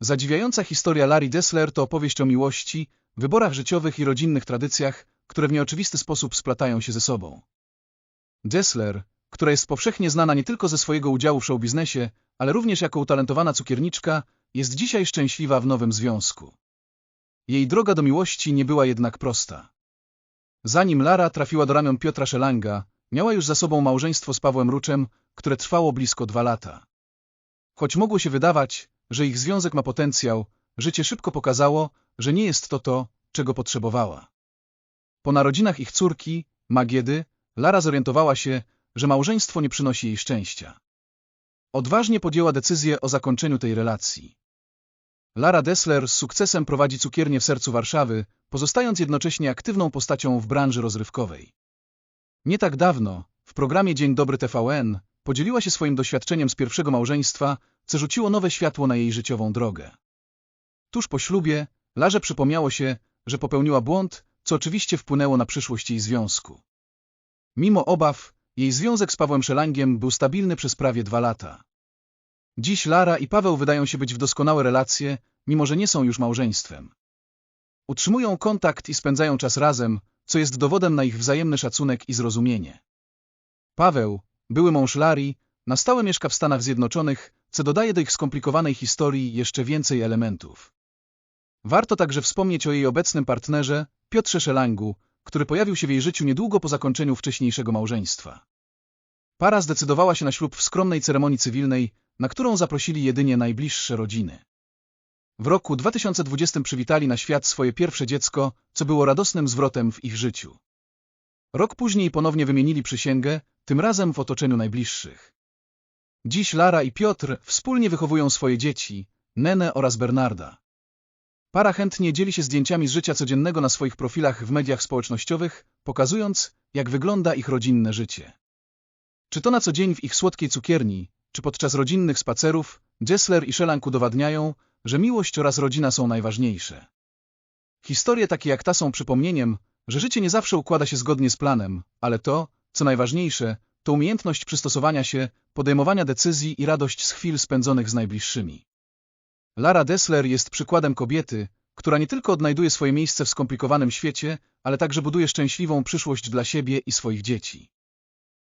Zadziwiająca historia Larry Dessler to opowieść o miłości, wyborach życiowych i rodzinnych tradycjach, które w nieoczywisty sposób splatają się ze sobą. Dessler, która jest powszechnie znana nie tylko ze swojego udziału w showbiznesie, ale również jako utalentowana cukierniczka, jest dzisiaj szczęśliwa w nowym związku. Jej droga do miłości nie była jednak prosta. Zanim Lara trafiła do ramion Piotra Szelanga, miała już za sobą małżeństwo z Pawłem Ruczem, które trwało blisko dwa lata. Choć mogło się wydawać, że ich związek ma potencjał, życie szybko pokazało, że nie jest to to, czego potrzebowała. Po narodzinach ich córki, Magiedy, Lara zorientowała się, że małżeństwo nie przynosi jej szczęścia. Odważnie podjęła decyzję o zakończeniu tej relacji. Lara Dessler z sukcesem prowadzi cukiernię w sercu Warszawy, pozostając jednocześnie aktywną postacią w branży rozrywkowej. Nie tak dawno, w programie Dzień Dobry TVN, podzieliła się swoim doświadczeniem z pierwszego małżeństwa, co rzuciło nowe światło na jej życiową drogę. Tuż po ślubie, Larze przypomniało się, że popełniła błąd, co oczywiście wpłynęło na przyszłość jej związku. Mimo obaw, jej związek z Pawłem Szelangiem był stabilny przez prawie dwa lata. Dziś Lara i Paweł wydają się być w doskonałe relacje, mimo że nie są już małżeństwem. Utrzymują kontakt i spędzają czas razem, co jest dowodem na ich wzajemny szacunek i zrozumienie. Paweł, były mąż Lari, na stałe mieszka w Stanach Zjednoczonych, co dodaje do ich skomplikowanej historii jeszcze więcej elementów. Warto także wspomnieć o jej obecnym partnerze, Piotrze Szelangu, który pojawił się w jej życiu niedługo po zakończeniu wcześniejszego małżeństwa. Para zdecydowała się na ślub w skromnej ceremonii cywilnej, na którą zaprosili jedynie najbliższe rodziny. W roku 2020 przywitali na świat swoje pierwsze dziecko, co było radosnym zwrotem w ich życiu. Rok później ponownie wymienili przysięgę, tym razem w otoczeniu najbliższych. Dziś Lara i Piotr wspólnie wychowują swoje dzieci, Nenę oraz Bernarda. Para chętnie dzieli się zdjęciami z życia codziennego na swoich profilach w mediach społecznościowych, pokazując, jak wygląda ich rodzinne życie. Czy to na co dzień w ich słodkiej cukierni, czy podczas rodzinnych spacerów, Jessler i Szelank udowadniają, że miłość oraz rodzina są najważniejsze. Historie takie jak ta są przypomnieniem, że życie nie zawsze układa się zgodnie z planem, ale to, co najważniejsze, to umiejętność przystosowania się, podejmowania decyzji i radość z chwil spędzonych z najbliższymi. Lara Dessler jest przykładem kobiety, która nie tylko odnajduje swoje miejsce w skomplikowanym świecie, ale także buduje szczęśliwą przyszłość dla siebie i swoich dzieci.